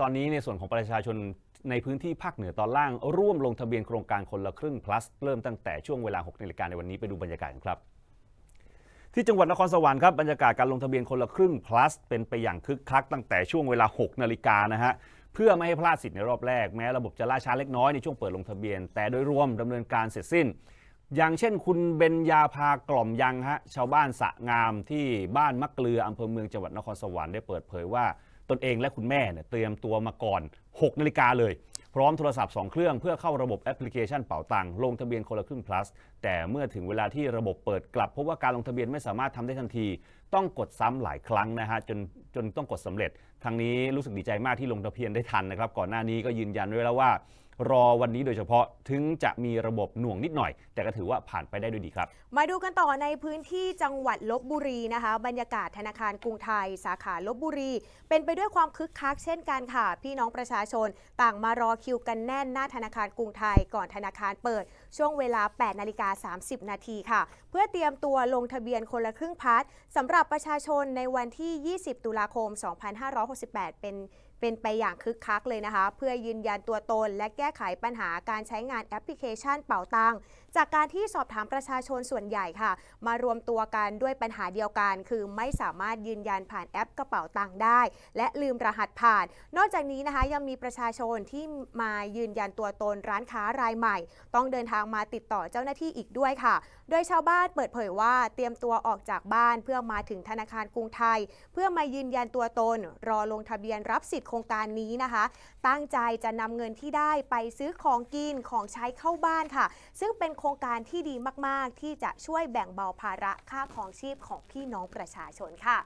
ตอนนี้ในส่วนของประชาชนในพื้นที่ภาคเหนือตอนล่าง ร่วมลงทะเบียนโครงการคนละครึ่ง plus เริ่มตั้งแต่ช่วงเวลา6นาฬิกาในวันนี้ไปดูบรรยากาศกันครับ ที่จังหวัดนครสวรรค์ครับบรรยากาศการลงทะเบียนคนละครึ่ง plus เป็นไปอย่างคึกคักตั้งแต่ช่วงเวลา 6 นาฬิกานะฮะเพื่อไม่ให้พลาดสิทธิ์ในรอบแรกแม้ระบบจะล่าช้าเล็กน้อยในช่วงเปิดลงทะเบียน แต่โดยรวมดำเนินการเสร็จสิ้น อย่างเช่น คุณเบญญาภากล่อมยังฮะชาวบ้านสะงามที่บ้านมะเกลืออำเภอเมืองจังหวัดนครสวรรค์ได้เปิดเผยว่า ตนเองและคุณแม่เนี่ยเตรียมตัวมาก่อน 6 นาฬิกาเลย พร้อมโทรศัพท์ 2 เครื่องเพื่อเข้าระบบแอปพลิเคชันเป๋าตังค์ลงทะเบียนคนละครึ่ง plus แต่เมื่อถึงเวลาที่ระบบเปิดกลับพบว่าการลงทะเบียนไม่สามารถทำได้ทันที ต้องกดซ้ำหลายครั้งนะฮะจนจนต้องกดสำเร็จทางนี้รู้สึกดีใจมากที่ลงทะเบียนได้ทันนะครับก่อนหน้านี้ก็ยืนยันไว้แล้วว่า รอวันนี้โดยเฉพาะถึงจะมีระบบหน่วงนิดหน่อย แต่ก็ถือว่าผ่านไปได้ด้วยดีครับ มาดูกันต่อในพื้นที่จังหวัดลบบุรีนะคะ บรรยากาศธนาคารกรุงไทย สาขาลบบุรี เป็นไปด้วยความคึกคักเช่นกันค่ะ พี่น้องประชาชน ต่างมารอคิวกันแน่นหน้าธนาคารกรุงไทย ก่อนธนาคารเปิด ช่วงเวลา 8 นาฬิกา 30 นาทีค่ะ เพื่อเตรียมตัวลงทะเบียนคนละครึ่งพัทสำหรับประชาชนในวันที่ 20 ตุลาคม 2568 เป็น เป็นไปอย่างคึกคักเลยนะคะ เพื่อยืนยันตัวตน และแก้ไขปัญหาการใช้งานแอปพลิเคชันเป๋าตังจากการที่สอบถามประชาชนส่วนใหญ่ค่ะ มารวมตัวกันด้วยปัญหาเดียวกัน คือไม่สามารถยืนยันผ่านแอปกระเป๋าตังค์ได้ และลืมรหัสผ่าน นอกจากนี้นะคะยังมีประชาชนที่มายืนยันตัวตนร้านค้ารายใหม่ ต้องเดินทางมาติดต่อเจ้าหน้าที่อีกด้วยค่ะ โดยชาวบ้านเปิดเผยว่าเตรียมตัวออกจากบ้านเพื่อมาถึงธนาคารกรุงไทย เพื่อมายืนยันตัวตน รอลงทะเบียนรับสิทธิ์ครงการนี้นะคะ ตั้งใจจะนำเงินที่ได้ไปซื้อของกินของใช้เข้าบ้านค่ะ ซึ่งเป็นโครงการที่ดีมากๆ ที่จะช่วยแบ่งเบาภาระค่าของชีพของพี่น้องประชาชนค่ะ